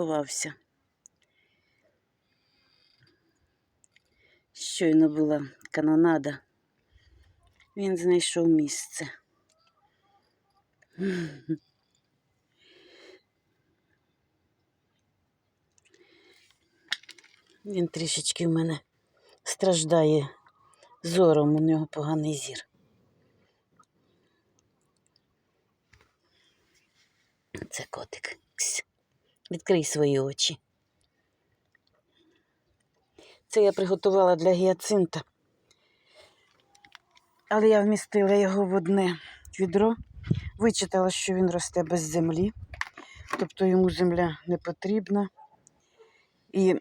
сховався. Щойно була канонада. Він знайшов місце. Він трішечки в мене страждає зором, у нього поганий зір. Це котик. Відкрий свої очі. Це я приготувала для гіацинта. Але я вмістила його в одне відро, вичитала, що він росте без землі, тобто йому земля не потрібна. І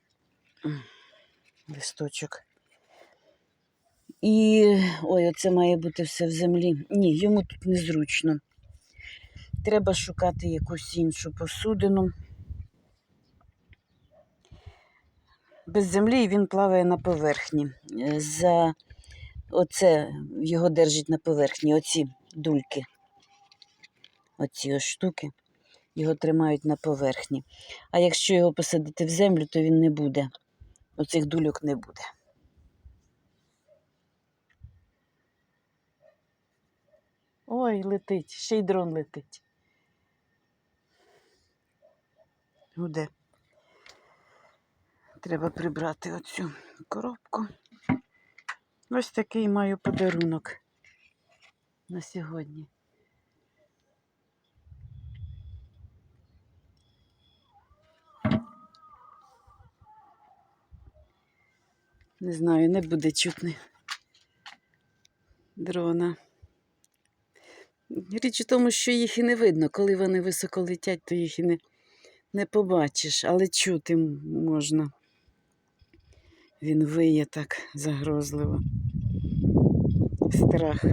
листочок. І ой, оце має бути все в землі. Ні, йому тут незручно. Треба шукати якусь іншу посудину. Без землі він плаває на поверхні. Е, За оце його держить на поверхні, оці дульки. Оці ось штуки його тримають на поверхні. А якщо його посадити в землю, то він не буде. Оцих дульок не буде. Ой, летить, ще й дрон летить. Гуде. Треба прибрати оцю коробку. Ось такий маю подарунок на сьогодні. Не знаю, не буде чутно дрона. Річ у тому, що їх і не видно. Коли вони високо летять, то їх і не, не побачиш, але чути можна. Він виє так загрозливо. Страх.